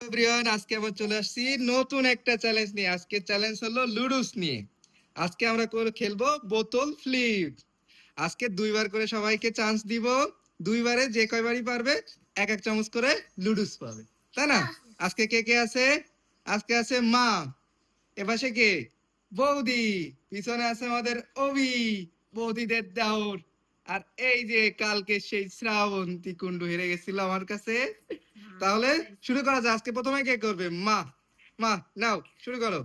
Everyone আজকে আবার চলে আসছি নতুন একটা চ্যালেঞ্জ নিয়ে। আজকে চ্যালেঞ্জ হলো লুডুস নিয়ে। আজকে আমরা খেলব বোতল ফ্লিপ। আজকে দুইবার করে সবাইকে চান্স দিব। দুইবারে যে কয়বারই পারবে, এক এক চামচ করে লুডুস পাবে। তাই না? আজকে কে কে আছে? আজকে আছে মা। এপাশে কে? বৌদি। পিছনে আছে আমাদের অভি। বৌদিদের দাউর আর এই যে কালকে সেই শ্রাবন্তী কুণ্ডু হেরে গেছিল আমার কাছে তাহলে শুরু করা যাক। আজকে প্রথমে কে করবে? মা মা নাও শুরু করো।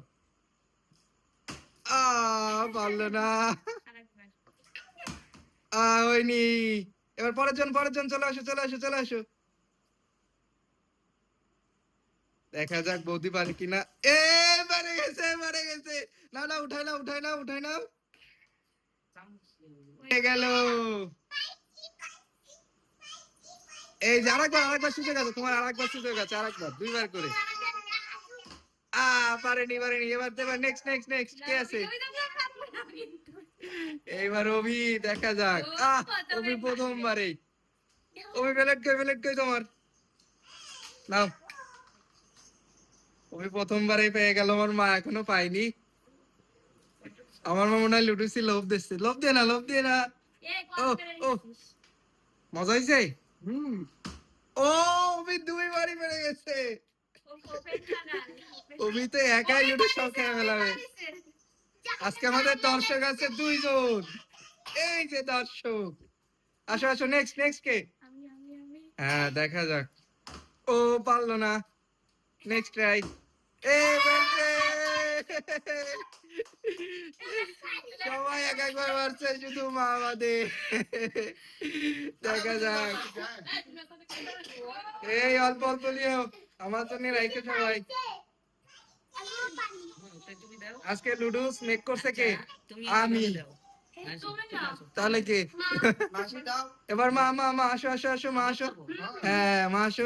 আ পারল না। আ হয়নি। এবার পরের জন পরের জন চলে আসো চলে আসো চলে আসো। দেখা যাক বৌদি পারে কিনা। এ পারে গেছে পারে গেছে। না না উঠাই না উঠাই না উঠাই না হয়ে গেল। এই যে আরেকবার আরেকবার সুযোগ আছে তোমার আরেকবার সুযোগ আছে আরেকবার দুইবার করে। আ পারেনি পারেনি এবার দেবার নেক্সট নেক্সট নেক্সট কে আছে? এইবার অভি দেখা যাক। আহ অভি পারে। প্রথমবারে। অভি প্লেট কই প্লেট কই তোমার? নাও। অভি প্রথমবারে পেয়ে গেল আমার মা এখনও পাইনি আমার মা মনে হয় লুডুসি লোভ দিচ্ছে লোভ দিয়ে না লোভ দিয়ে না ও, ও। মজা হয়েছে হুম ও অভি দুইবারই পেরে গেছে অভি তো একাই লুডু সব খেয়ে ফেলাবে আজকে আমাদের দর্শক আছে দুইজন এই যে দর্শক আসো আসো নেক্সট নেক্সট কে হ্যাঁ দেখা যাক ও পারল না নেক্সট ট্রাই এ বেঁচে সবাই এক একবার মারছে শুধু মা বাদে। দেখা যাক। এই অল্প অল্প নিও। আমার জন্য রাইখে সবাই। আজকে লুডুস মেক করছে কে? আমি। তাহলে কে? এবার মা মা মা আসো আসো আসো মা আসো। হ্যাঁ মা আসো।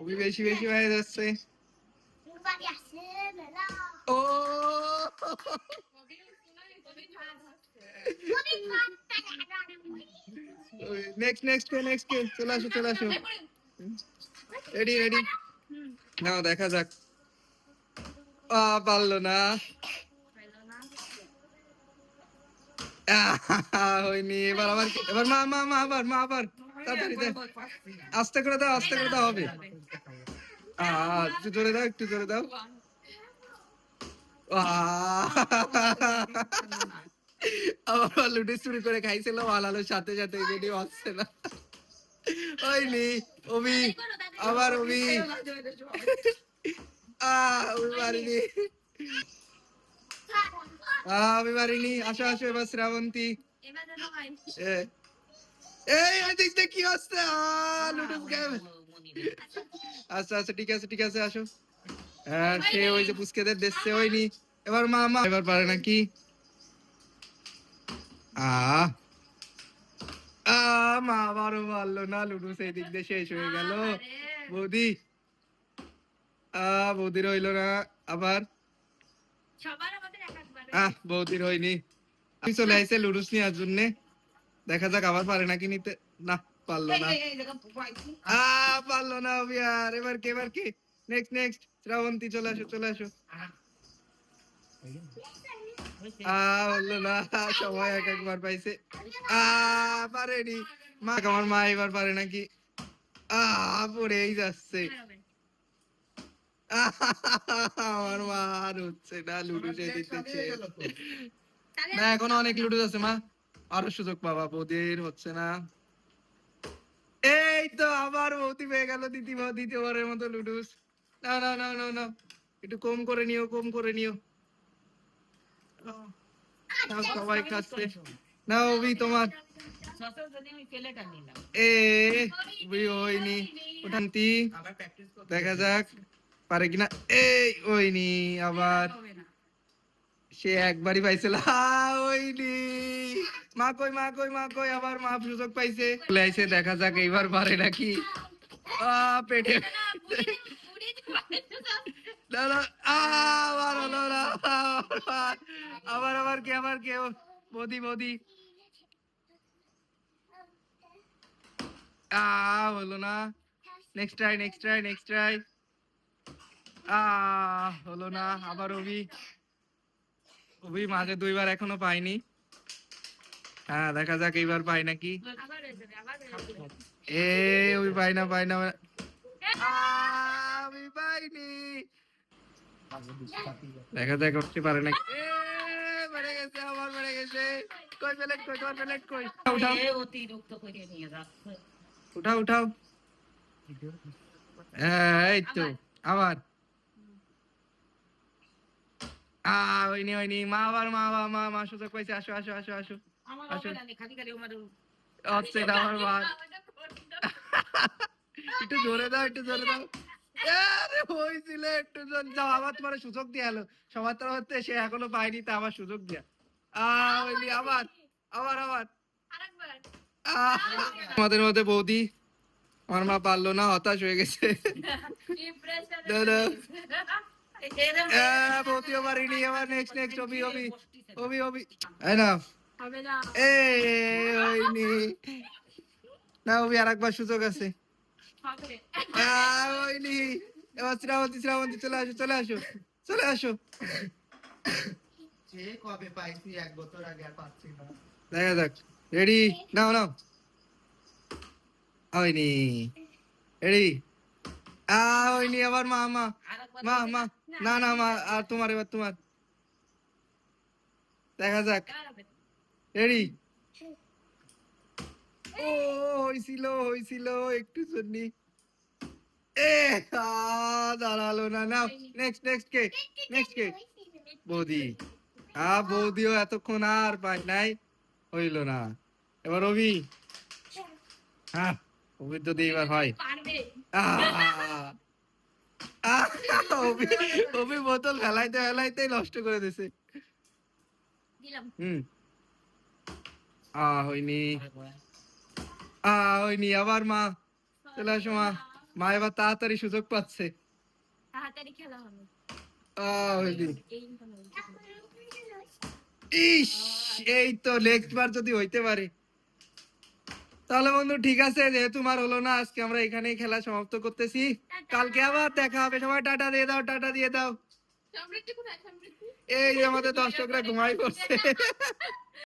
অভি বেশি বেশি হয়ে যাচ্ছে। ও! নেক্সট নেক্সট কে নেক্সট কে? চলে আসো চলে আসো। রেডি রেডি নাও দেখা যাক। আ পারল না। হয়নি। এবার আবার এবার মা মা মা আবার মা আবার। তাড়াতাড়ি দে। আস্তে করে দাও আস্তে করে দাও হবে। একটু জোরে দাও একটু জোরে দাও। আবার লুডি শুরু করে খাইছিল আলালোর সাথে সাথে ভিডিও আসছে না। হয়নি অভি আবার অভি আহ অভি পারিনি আহ আমি পারিনি আসো আসো এবার শ্রাবন্তী। এই দিয়ে কি আসছে আহ লুডুস গেম আচ্ছা আচ্ছা ঠিক আছে ঠিক আছে আসো হ্যাঁ সে ওই যে পুচকেদের দেখছে হয়নি এবার মা মা এবার পারে নাকি আ আ মা আবারও পারল না লুডু সেই দিক দিয়ে শেষ হয়ে গেল বৌদি আ বৌদির হইল না আবার আহ বৌদির হয়নি চলে আইসে লুডুস নেওয়ার জন্য দেখা যাক আবার পারে নাকি নিতে। না পারল না। আ পারল না অভিয়ার এবার কে এবার কে? নেক্সট নেক্সট শ্রাবন্তী চলে আসো চলে আসো। আ হলো না। সবাই এক একবার পাইছে। আ পারেনি। মা আমার মা এবার পারে নাকি? আ পড়েই যাচ্ছে। আমার মা আর হচ্ছে না লুডু দিতেছে না এখনও অনেক লুডু আছে মা। আরও সুযোগ পাবা বৌদির হচ্ছে না। এই তো আবার বৌদি পেয়ে গেল দ্বিতীয়বার দ্বিতীয়বারের মতো লুডুস। না না না না না। একটু কম করে নিও কম করে নিও। সবাই খাচ্ছে। না অভি তোমার। এ হয়নি। ওঠান্তি দেখা যাক পারে কিনা। এই ওইনি আবার। সে একবারই পাইছিল হা, ওইনি মা কই মা কই মা কই আবার মা সুযোগ পাইছে। চলে আইছে দেখা যাক এইবার পারে নাকি। আ পেটে না, না, আবার হলো না আবার, আবার আবার কে আবার কে? মোদি মোদি। আ হলো না। Next try next try next try আ হলো না আবার অভি। অভি মাঝে দুইবার এখনও পাইনি। হ্যাঁ দেখা যাক এইবার পাই নাকি। এ ওই পাই না পাই না আমি পাইনি। দেখা যাক করতে পারে নাকি। বেড়ে গেছে আবার বেড়ে গেছে। কই প্লেট কই তোমার প্লেট কই? উঠাও অতিরিক্ত করে নিয়ে যাচ্ছে। উঠাও উঠাও। হ্যাঁ এই তো আবার। আ হয়নি হয়নি। মা আবার মা মা মা মা সুযোগ পাইছে আসো আসো আসো আসো। আমার আচ্ছা। আমার হচ্ছে মা একটু জোরে দাও একটু জোরে দাও। হয়েছিল একটু দাও আবার তোমার সুযোগ দিয়ে সবার হতে সে এখনও পায়নি তা আবার সুযোগ দিয়া। আবার আবার আবার আমাদের মধ্যে বৌদি আমার মা পারল না হতাশ হয়ে গেছে। আহ, বৌদিও পারিনি আবার নেক্সট নেক্সট অবি অবি অবি অবি না না আর একবার সুযোগ আছে। হবে। এবার শ্রাবন্তী শ্রাবন্তী চলে আসো চলে আসো চলে আসো। কবে পাইছি এক বছর আগে আর পাচ্ছি না। দেখা যাক। রেডি নাও নাও। হয়নি। রেডি আ হয়নি আবার মা মা। আরেকবার মা মা। না। না মা আর তোমার এবার তোমার। দেখা যাক। রেডি? ও হইছিল হইছিল একটু জন্যি। এ দাঁড়াল না নাও নেক্সট নেক্সট কে নেক্সট কে। বৌদি আ বৌদিও এতক্ষণ আর পাই নাই হইল না। এবার অভি। হ্যাঁ অভি যদি এবার হয়! অভি অভি বোতল ফেলাইতে ফেলাইতে নষ্ট করে দিছে। দিলাম। হুম। আ হয়নি আ হয়নি আবার মা। চলে আসো মা। মা এবার তাড়াতাড়ি সুযোগ পাচ্ছে। তাড়াতাড়ি খেলা হবে। আ হয়নি ইস এই তো নেক্সট বার যদি হইতে পারে। তাহলে বন্ধু ঠিক আছে যেহেতু মার হলো না আজকে আমরা এখানেই খেলা সমাপ্ত করতেছি। কালকে আবার দেখা হবে। সবাই টাটা দিয়ে দাও টাটা দিয়ে দাও। এই যে আমাদের দর্শকরা ঘুমাই পড়ছে।